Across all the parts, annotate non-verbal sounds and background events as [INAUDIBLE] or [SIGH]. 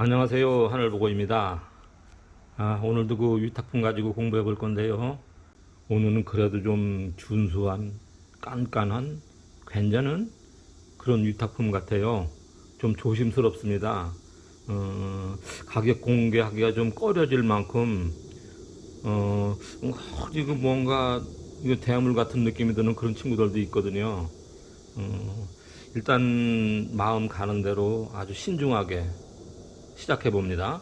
안녕하세요. 하늘보고입니다. 아, 오늘도 그 위탁품 가지고 공부해 볼 건데요. 오늘은 그래도 좀 준수한 깐깐한 괜찮은 그런 위탁품 같아요. 좀 조심스럽습니다. 어, 가격 공개하기가 좀 꺼려질 만큼 어, 지금 뭔가 이거 대물 같은 느낌이 드는 그런 친구들도 있거든요. 어, 일단 마음 가는 대로 아주 신중하게 시작해 봅니다.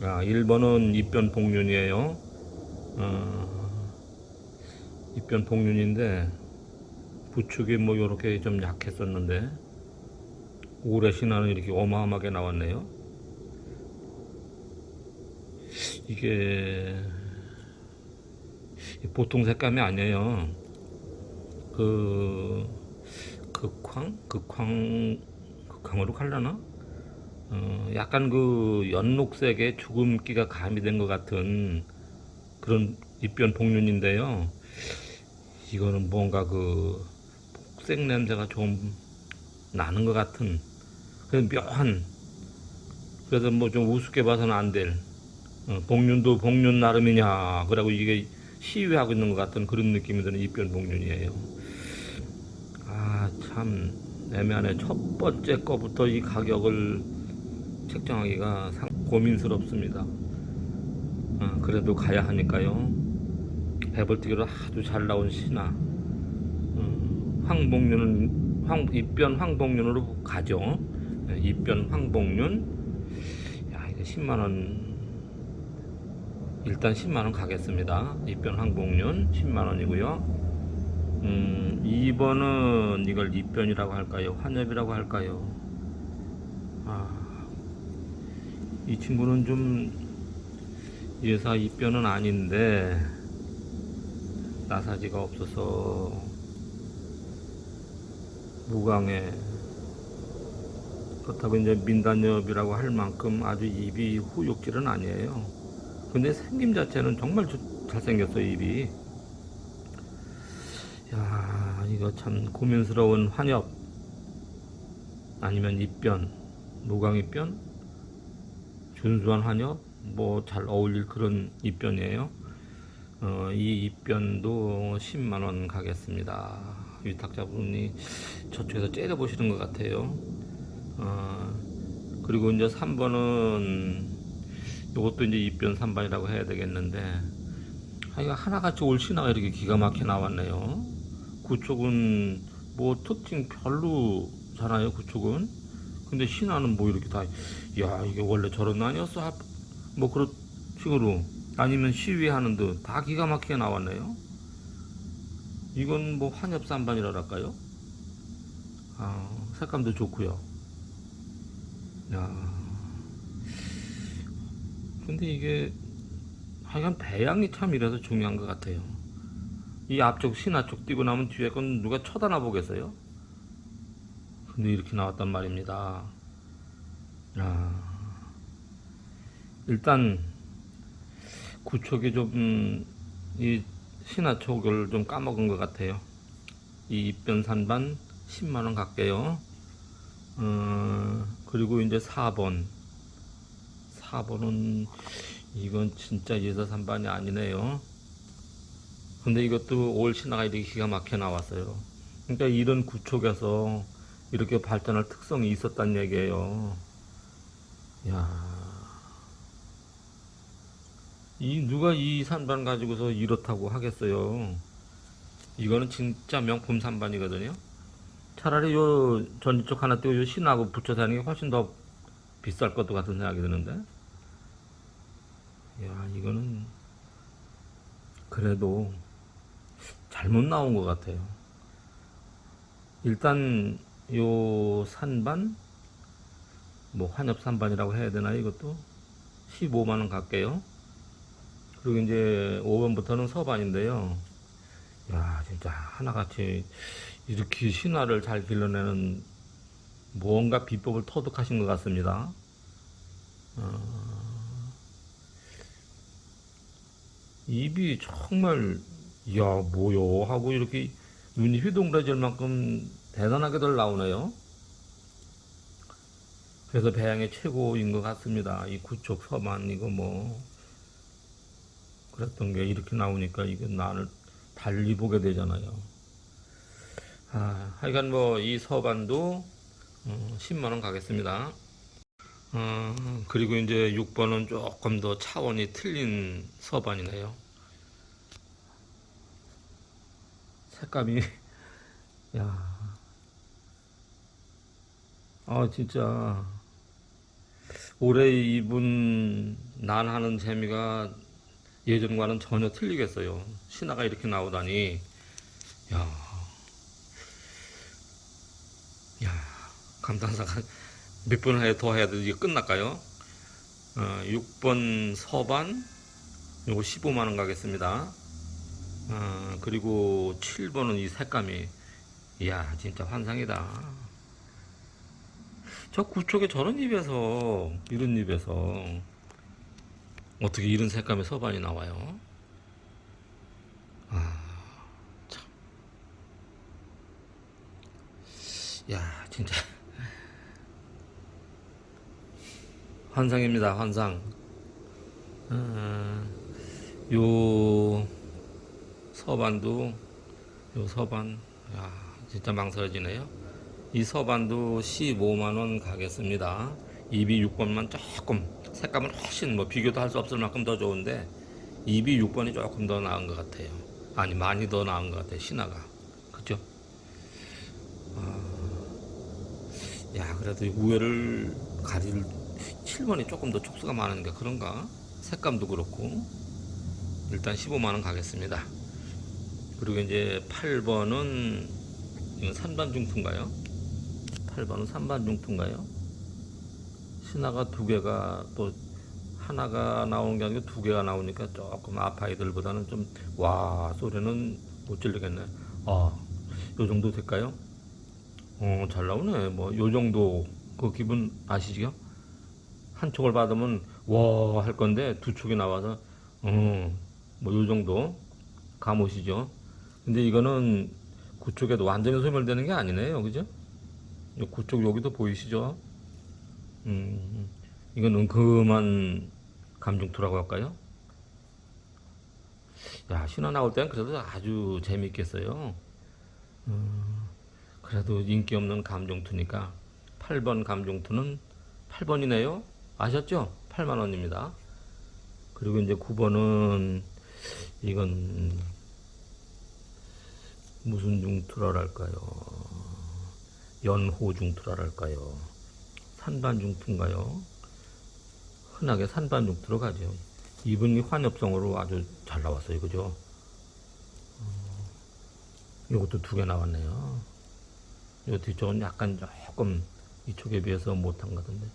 아, 1번은 입변 복륜이에요. 어, 입변 복륜인데 부축이 뭐 이렇게 좀 약했었는데 올해 신화는 이렇게 어마어마하게 나왔네요. 이게 보통 색감이 아니에요. 그 극황, 극황, 극황으로 갈라나? 어, 약간 그 연녹색의 주금기가 가미된 것 같은 그런 입변 복륜인데요. 이거는 뭔가 그 복색 냄새가 좀 나는 것 같은 그런 묘한 그래서 뭐 좀 우습게 봐서는 안될 어, 복륜도 복륜 나름이냐 그러고 이게 시위하고 있는 것 같은 그런 느낌이 드는 입변 복륜이에요. 아 참 애매하네. 첫 번째 거부터 이 가격을 책정하기가 상 고민스럽습니다. 어, 그래도 가야 하니까요. 배벌뜨기로 아주 잘 나온 신화. 어, 황복륜은 황 입변 황복륜으로 가죠. 네, 입변 황복륜. 야 이거 10만 원. 일단 10만 원 가겠습니다. 입변 황복륜 10만 원이고요. 음, 2번은 이걸 입변이라고 할까요? 환엽이라고 할까요? 아, 이 친구는 좀 예사 입변은 아닌데 나사지가 없어서 무광에 그렇다고 이제 민단엽이라고 할 만큼 아주 입이 후욕질은 아니에요. 근데 생김 자체는 정말 조- 잘생겼어요 입이. 야 이거 참 고민스러운 환엽 아니면 입변 무광 입변 준수한 환엽 뭐잘 어울릴 그런 입변이에요. 어, 이 입변도 10만 원 가겠습니다. 위탁자분이 저쪽에서 째려 보시는 것 같아요. 어, 그리고 이제 3번은 이것도 이제 입변 3반이라고 해야 되겠는데 아, 이거 하나같이 올 신화가 이렇게 기가 막혀 나왔네요. 그쪽은 뭐 특징 별로잖아요. 그쪽은. 근데 신화는 뭐 이렇게 다, 야 이게 원래 저런 거 아니었어? 하- 뭐 그런 식으로 아니면 시위하는 듯 다 기가 막히게 나왔네요. 이건 뭐 환엽산반이랄까요? 아, 색감도 좋고요. 야, 근데 이게 하여간 배양이 참 이래서 중요한 것 같아요. 이 앞쪽 신화 쪽 뛰고 나면 뒤에 건 누가 쳐다나 보겠어요? 근데 이렇게 나왔단 말입니다. 아, 일단 구촉이 좀 이 신화 촉을 좀 까먹은 것 같아요. 이 입변산반 10만 원 갈게요. 어, 그리고 이제 4번. 4번은 이건 진짜 예사산반이 아니네요. 근데 이것도 올 신화가 이렇게 기가 막혀 나왔어요. 그러니까 이런 구촉에서 이렇게 발전할 특성이 있었단 얘기예요. 야. 이 누가 이 산반 가지고서 이렇다고 하겠어요. 이거는 진짜 명품 산반이거든요. 차라리 요 전쪽 하나 띄고 요 신하고 붙여 다니는 게 훨씬 더 비쌀 것도 같은 생각이 드는데. 야, 이거는 그래도 잘못 나온 것 같아요. 일단 요 산반 뭐 환엽 산반이라고 해야 되나 이것도 15만 원 갈게요. 그리고 이제 5번부터는 서반인데요. 야, 진짜 하나같이 이렇게 신화를 잘 길러내는 무언가 비법을 터득하신 것 같습니다. 어, 입이 정말 야 뭐요 하고 이렇게 눈이 휘둥그레질 만큼 대단하게들 나오네요. 그래서 배양이 최고인 것 같습니다. 이 구촉 서반 이거 뭐 그랬던 게 이렇게 나오니까 이거 나를 달리 보게 되잖아요. 아, 하여간 뭐 이 서반도 어, 10만 원 가겠습니다. 어, 그리고 이제 6번은 조금 더 차원이 틀린 서반이네요. 색감이 [LAUGHS] 야. 아, 진짜 올해 입은 난하는 재미가 예전과는 전혀 틀리겠어요. 신화가 이렇게 나오다니. 야. 야, 감탄사가 몇 번을 해, 더 해야 돼. 이게 끝날까요? 어, 6번 서반, 요거 15만원 가겠습니다. 어, 그리고 7번은 이 색감이, 이야, 진짜 환상이다. 저 구쪽에 저런 입에서, 이런 입에서, 어떻게 이런 색감의 서반이 나와요? 아, 참. 야, 진짜. 환상입니다, 환상. 어, 요 서반도, 요 서반, 야, 진짜 망설여지네요. 이 서반도 15만원 가겠습니다. 입이 6번만 조금, 색감은 훨씬 뭐 비교도 할 수 없을 만큼 더 좋은데, 입이 6번이 조금 더 나은 것 같아요. 아니, 많이 더 나은 것 같아요, 신화가. 그죠? 야, 그래도 우열을 가릴 7번이 조금 더 촉수가 많은데 그런가? 색감도 그렇고. 일단 15만원 가겠습니다. 그리고 이제 8번은, 이건 산반중투인가요? 8번은 산반중투인가요? 신화가 두 개가 또 하나가 나오는 게 아니고 두 개가 나오니까 조금 아파이들보다는 좀, 와, 소리는 못 질르겠네. 아, 요 정도 될까요? 어, 잘 나오네. 뭐, 요 정도, 그 기분 아시죠? 한 촉을 받으면, 와, 할 건데, 두 촉이 나와서, 어, 뭐, 요 정도. 감오시죠? 근데 이거는 구쪽에도 완전히 소멸되는 게 아니네요. 그죠? 요 구쪽 여기도 보이시죠? 음, 이건 은큼한 감중투라고 할까요? 야, 신화 나올 때는 그래도 아주 재밌겠어요. 음, 그래도 인기 없는 감정투니까 8번 감정투는 8번이네요. 아셨죠? 8만 원입니다. 그리고 이제 9번은 이건 무슨 중투라랄까요? 연호 중투라랄까요? 산반 중투인가요? 흔하게 산반 중투로 가죠. 이분이 환엽성으로 아주 잘 나왔어요. 그죠? 이것도 두 개 나왔네요. 요 뒤쪽은 약간 조금 이쪽에 비해서 못한 것 같은데.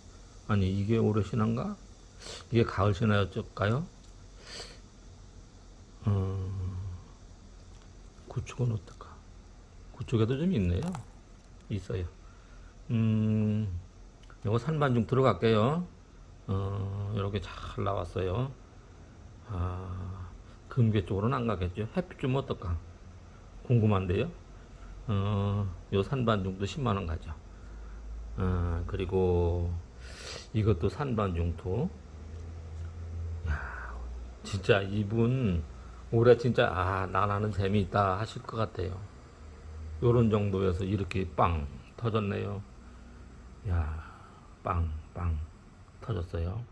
아니, 이게 올해 신화인가? 이게 가을 신화였을까요? 어, 구축은 어떨까? 구축에도 좀 있네요. 있어요. 음, 요거 산반중 들어갈게요. 어, 이렇게 잘 나왔어요. 아, 금괴 쪽으로는 안 가겠죠. 햇빛 좀 어떨까? 궁금한데요. 어, 요 산반중도 10만원 가죠. 어, 그리고 이것도 산반중토. 야, 진짜 이분 올해 진짜 아, 나나는 재미있다 하실 것 같아요. 요런 정도에서 이렇게 빵 터졌네요. 야, 빵, 빵 터졌어요.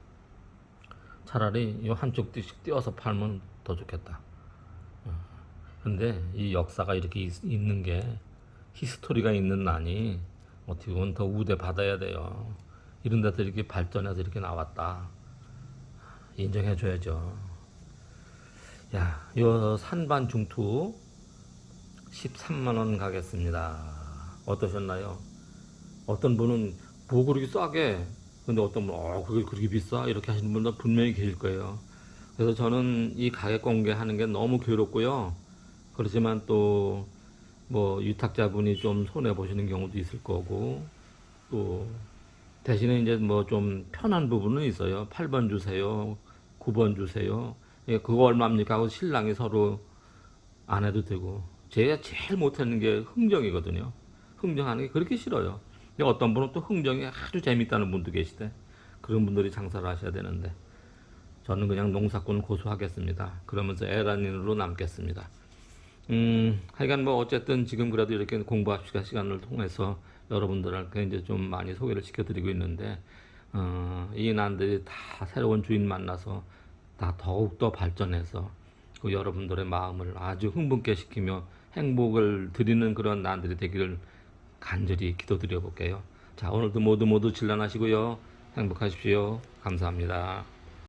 차라리 이 한쪽 띠씩 띄어서 팔면 더 좋겠다. 어. 근데 이 역사가 이렇게 있, 있는 게 히스토리가 있는 난이 어떻게 보면 더 우대 받아야 돼요. 이런 데서 이렇게 발전해서 이렇게 나왔다. 인정해 줘야죠. 야, 요 산반 중투 13만 원 가겠습니다. 어떠셨나요? 어떤 분은 뭐 그렇게 싸게 근데 어떤 분은 어 그게 그렇게 비싸 이렇게 하시는 분도 분명히 계실 거예요. 그래서 저는 이 가격 공개하는 게 너무 괴롭고요. 그렇지만 또 뭐 유탁자분이 좀 손해 보시는 경우도 있을 거고 또 대신에 이제 뭐 좀 편한 부분은 있어요. 8번 주세요. 9번 주세요. 예, 그거 얼마입니까? 하고 신랑이 서로 안 해도 되고 제가 제일 못하는 게 흥정이거든요. 흥정하는 게 그렇게 싫어요. 어떤 분은 또 흥정이 아주 재밌다는 분도 계시대. 그런 분들이 장사를 하셔야 되는데 저는 그냥 농사꾼 고수하겠습니다. 그러면서 에란인으로 남겠습니다. 음, 하여간 뭐 어쨌든 지금 그래도 이렇게 공부합시다 시간을 통해서 여러분들한테 이제 좀 많이 소개를 시켜드리고 있는데 어, 이 난들이 다 새로운 주인 만나서 다 더욱더 발전해서 그 여러분들의 마음을 아주 흥분케 시키며 행복을 드리는 그런 난들이 되기를 간절히 기도드려 볼게요. 자, 오늘도 모두 모두 질란하시고요. 행복하십시오. 감사합니다.